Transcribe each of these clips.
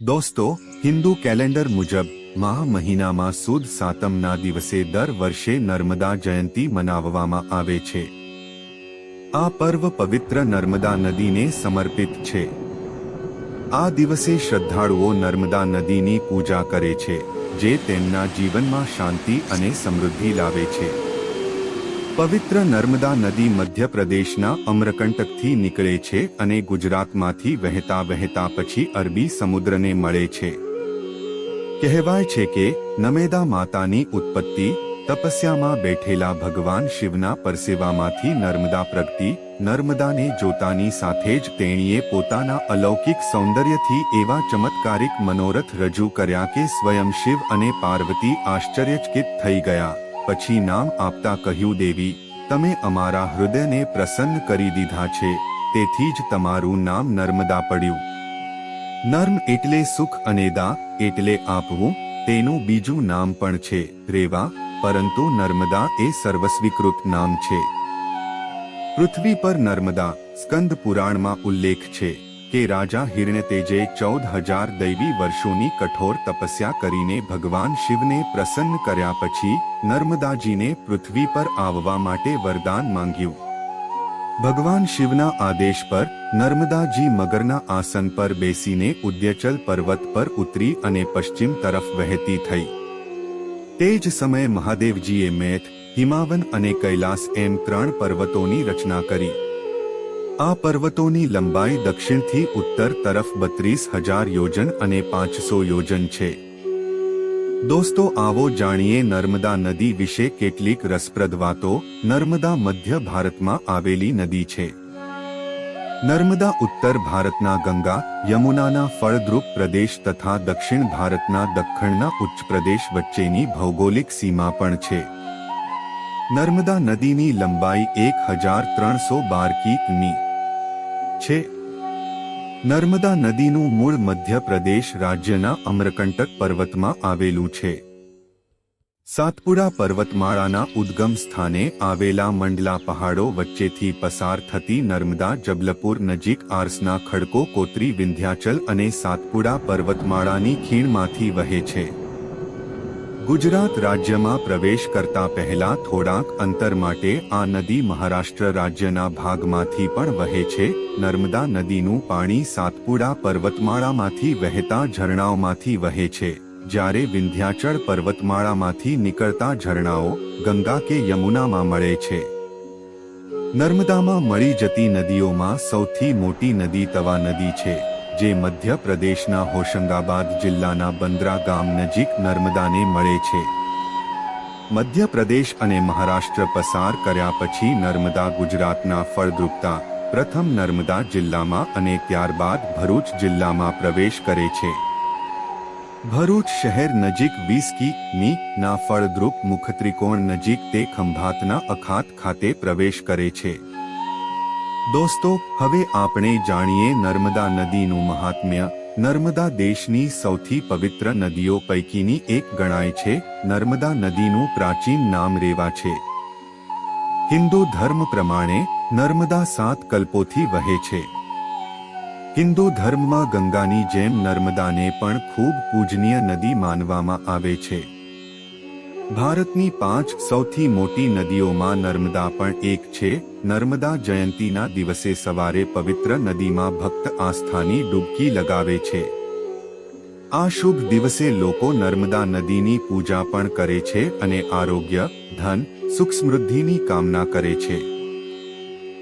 દોસ્તો, હિન્દુ કેલેન્ડર મુજબ મહા મહિનામાં સુદ સાતમના દિવસે દર વર્ષે નર્મદા જયંતી મનાવવામાં આવે છે. આ પર્વ પવિત્ર નર્મદા નદીને સમર્પિત છે. આ દિવસે શ્રદ્ધાળુઓ નર્મદા નદીની પૂજા કરે છે, જે તેમના જીવનમાં શાંતિ અને સમૃદ્ધિ લાવે છે. પવિત્ર નર્મદા નદી મધ્યપ્રદેશના અમરકંટકથી નીકળે છે અને ગુજરાતમાંથી વહેતા વહેતા પછી અરબી સમુદ્રને મળે છે. કહેવાય છે કે નમેદા માતાની ઉત્પત્તિ તપસ્યામાં બેઠેલા ભગવાન શિવના પરસેવામાંથી નર્મદા પ્રગતિ નર્મદાને જોતાની સાથે જ તેણીએ પોતાના અલૌકિક સૌંદર્યથી એવા ચમત્કારિક મનોરથ રજૂ કર્યા કે સ્વયં શિવ અને પાર્વતી આશ્ચર્યચકિત થઈ ગયા. પછી નામ આપતા કહ્યું, દેવી, તમે અમારા હૃદયને પ્રસન્ન કરી દીધા છે, તેથી જ તમારું નામ નર્મદા પડ્યું. નર્મ એટલે સુખ અને દા એટલે આપવું, તેનું બીજું નામ પણ છે, રેવા, પરંતુ નર્મદા એ સર્વસ્વીકૃત નામ છે. પૃથ્વી પર નર્મદા, સ્કંદ પુરાણમાં ઉલ્લેખ છે. કે રાજા હિરણ્યતેજે ચૌદ હજાર દૈવી વર્ષોની કઠોર તપસ્યા કરીને ભગવાન શિવને પ્રસન્ન કર્યા પછી નર્મદાજીને પૃથ્વી પર આવવા માટે વરદાન માંગ્યું. ભગવાન શિવના આદેશ પર નર્મદાજી મગરના આસન પર બેસીને ઉદ્યચલ પર્વત પર ઉતરી અને પશ્ચિમ તરફ વહેતી થઈ. તે જ સમયે મહાદેવજીએ મેથ હિમાવન અને કૈલાસ એમ ત્રણ પર્વતોની રચના કરી. આ પર્વતોની લંબાઈ દક્ષિણથી ઉત્તર તરફ બત્રીસ હજાર યોજન અને પાંચસો યોજન છે. દોસ્તો, આવો જાણીએ નર્મદા નદી વિશે કેટલીક રસપ્રદ વાતો. નર્મદા મધ્ય ભારતમાં આવેલી નદી છે. નર્મદા ઉત્તર ભારતના ગંગા, યમુનાના ફળદ્રુપ પ્રદેશ તથા દક્ષિણ ભારતના દખ્ખણના ઉચ્ચ પ્રદેશ વચ્ચેની ભૌગોલિક સીમા પણ છે. નર્મદા નદીની લંબાઈ એક હજાર ત્રણસો બાર કિમી. છે? નર્મદા નદીનું મૂળ મધ્યપ્રદેશ રાજ્યના અમરકંટક પર્વતમાં આવેલું છે. સાતપુડા પર્વતમાળાના ઉદ્ગમ સ્થાને આવેલા મંડલા પહાડો વચ્ચેથી પસાર થતી નર્મદા જબલપુર નજીક આર્સના ખડકો કોતરી વિંધ્યાચલ અને સાતપુડા પર્વતમાળાની ખીણમાંથી વહે છે. ગુજરાત રાજ્યમાં પ્રવેશ કરતા પહેલા થોડાક અંતર માટે આ નદી મહારાષ્ટ્ર રાજ્યના ભાગમાંથી પણ વહે છે. નર્મદા નદીનું પાણી સાતપુડા પર્વતમાળામાંથી વહેતા ઝરણાઓમાંથી વહે છે. જ્યારે વિંધ્યાચળ પર્વતમાળામાંથી નીકળતા ઝરણાઓ ગંગા કે યમુનામાં મળે છે. નર્મદામાં મળી જતી નદીઓમાં સૌથી મોટી નદી તવા નદી છે. જે મધ્યપ્રદેશના હોશંગાબાદ જિલ્લાના બંદરા ગામ નજીક નર્મદાને મળે છે. મધ્યપ્રદેશ અને મહારાષ્ટ્ર પસાર કર્યા પછી નર્મદા ગુજરાતના ફળદ્રુપતા, પ્રથમ નર્મદા જિલ્લામાં અને ત્યારબાદ ભરૂચ જિલ્લામાં પ્રવેશ કરે છે. ભરૂચ શહેર નજીક વીસ કિમી ના ફળદ્રુપ મુખત્રિકોણ નજીક તે ખંભાતના અખાત ખાતે પ્રવેશ કરે છે. દોસ્તો, હવે આપણે જાણીએ નર્મદા નદીનું મહાત્મ્ય. નર્મદા દેશની સૌથી પવિત્ર નદીઓ પૈકીની એક ગણાય છે. નર્મદા નદીનું પ્રાચીન નામ રેવા છે. હિન્દુ ધર્મ પ્રમાણે નર્મદા સાત કલ્પોથી વહે છે. હિન્દુ ધર્મમાં ગંગાની જેમ નર્મદાને પણ ખૂબ પૂજનીય નદી માનવામાં આવે છે. ભારતની પાંચ સૌથી મોટી નદીઓમાં નર્મદા પણ એક છે. નર્મદા જયંતીના દિવસે સવારે પવિત્ર નદીમાં ભક્ત આસ્થાની ડૂબકી લગાવે છે. આ શુભ દિવસે લોકો નર્મદા નદીની પૂજા પણ કરે છે અને આરોગ્ય, ધન સુખ સમૃદ્ધિની કામના કરે છે.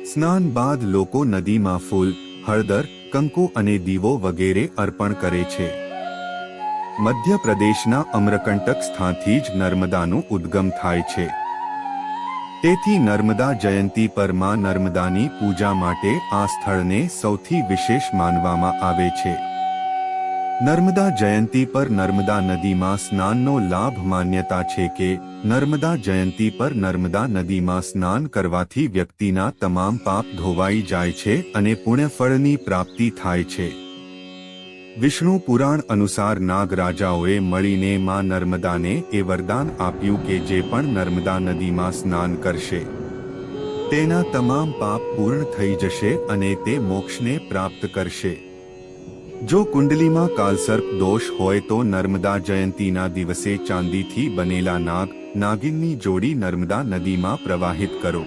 સ્નાન બાદ લોકો નદીમાં ફૂલ, હળદર, કંકુ અને દીવો વગેરે અર્પણ કરે છે. મધ્યપ્રદેશના અમરકંટક સ્થાનથી જ નર્મદાનું ઉદ્ગમ થાય છે. તેથી નર્મદા જયંતી પરમાં નર્મદાની પૂજા માટે આ સ્થળને સૌથી વિશેષ માનવામાં આવે છે. નર્મદા જયંતી પર નર્મદા નદીમાં સ્નાનનો લાભ માન્યતા છે કે, નર્મદા જયંતી પર નર્મદા નદીમાં સ્નાન કરવાથી વ્યક્તિના તમામ પાપ ધોવાઈ જાય છે અને પુણ્યફળની પ્રાપ્તિ થાય છે. વિષ્ણુ પુરાણ અનુસાર નાગ રાજાઓએ મળીને માં નર્મદાને એ વરદાન આપ્યું કે જે પણ નર્મદા નદીમાં સ્નાન કરશે. તેના તમામ પાપ પૂર્ણ થઈ જશે અને તે મોક્ષને પ્રાપ્ત કરશે. જો કુંડલીમાં કાલસર્પ દોષ હોય તો નર્મદા જયંતીના દિવસે ચાંદીથી બનેલા નાગ, નાગિનની જોડી નર્મદા નદીમાં પ્રવાહિત કરો.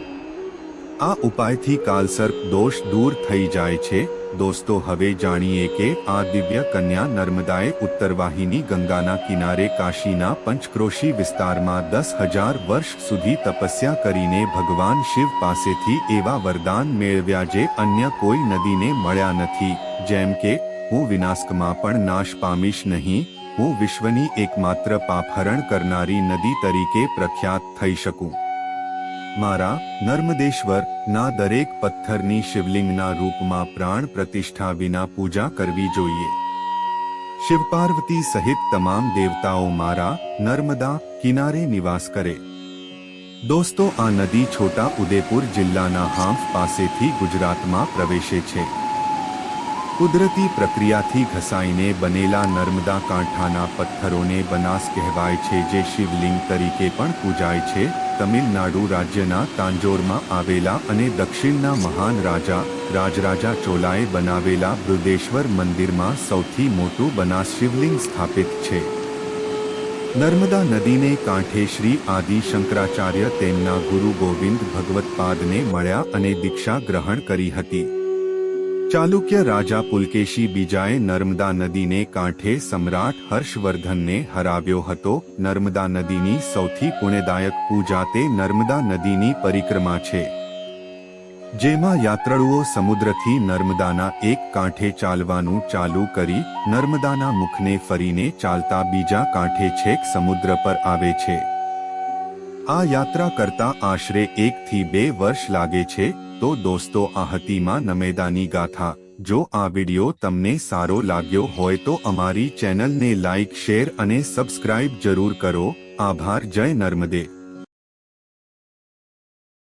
આ ઉપાયથી કાલસર્પ દોષ દૂર થઈ જાય છે. દોસ્તો, હવે જાણીએ કે આ દિવ્ય કન્યા નર્મદાએ ઉત્તરવાહિની ગંગાના કિનારે કાશીના પંચક્રોશી વિસ્તારમાં દસ હજાર વર્ષ સુધી તપસ્યા કરીને ભગવાન શિવ પાસેથી એવા વરદાન મેળવ્યા જે અન્ય કોઈ નદીને મળ્યા નથી. જેમ કે, હું વિનાશકમાં પણ નાશ પામીશ નહીં, હું વિશ્વની એકમાત્ર પાપહરણ કરનારી નદી તરીકે પ્રખ્યાત થઈ શકું. મારા નર્મદેશ્વર, ના દરેક પથ્થરની શિવલિંગના રૂપમાં પ્રાણ પ્રતિષ્ઠા વિના પૂજા કરવી જોઈએ. શિવ પાર્વતી સહિત તમામ દેવતાઓ મારા નર્મદા કિનારે નિવાસ કરે. દોસ્તો, આ નદી છોટા ઉદેપુર જિલ્લાના હાંફ પાસેથી ગુજરાતમાં પ્રવેશે છે. કુદરતી પ્રક્રિયાથી ઘસાઈને બનેલા નર્મદા કાંઠાના પથ્થરોને બનાસ કહેવાય છે, જે શિવલિંગ તરીકે પણ પૂજાય છે. તમિલનાડુ રાજ્યના તાંજોરમાં આવેલા અને દક્ષિણના મહાન રાજા, રાજરાજા ચોલાએ બનાવેલા બૃદેશ્વર મંદિરમાં સૌથી મોટું બનાસ શિવલિંગ સ્થાપિત છે. નર્મદા નદીને કાંઠે શ્રી આદિ શંકરાચાર્ય તેમના ગુરુ ગોવિંદ ભગવતપાદને મળ્યા અને દીક્ષા ગ્રહણ કરી હતી. ચાલુક્ય રાજા પુલકેશી બીજાએ નર્મદા નદીને કાંઠે સમ્રાટ હર્ષવર્ધનને હરાવ્યો હતો. નર્મદા નદીની સૌથી પુણ્યદાયક પૂજા તે નર્મદા નદીની પરિક્રમા છે, જેમાં યાત્રાળુઓ સમુદ્રથી નર્મદાના એક કાંઠે ચાલવાનું ચાલુ કરી નર્મદાના મુખને ફરીને ચાલતા બીજા કાંઠે છેક સમુદ્ર પર આવે છે. આ યાત્રા કરતા આશરે એક થી બે વર્ષ લાગે છે, તો દોસ્તો આ હતી નમેદાની ગાથા. જો આ વિડિયો તમને સારો લાગ્યો હોય તો અમારી ચેનલને લાઇક શેર અને સબસ્ક્રાઇબ જરૂર કરો. આભાર, જય નર્મદે.